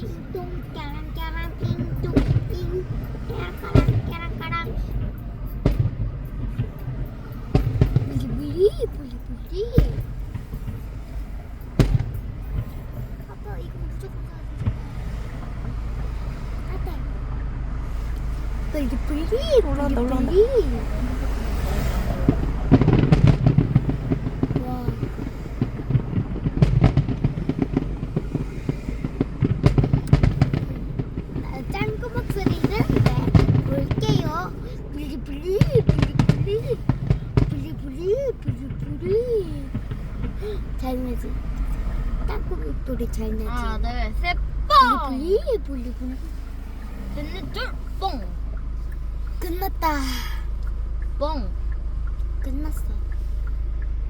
pintung carang carang pintung ting carang carang carang carang beli beli beli beli apa? Ikut suka ada beli beli ulang ulang beli 볼게요. 블리블리 블리블리 블리블리 블리블리 잘 나지? 땅콩이 소리 잘 나지? 하나 블리블리 끝났다 뽕!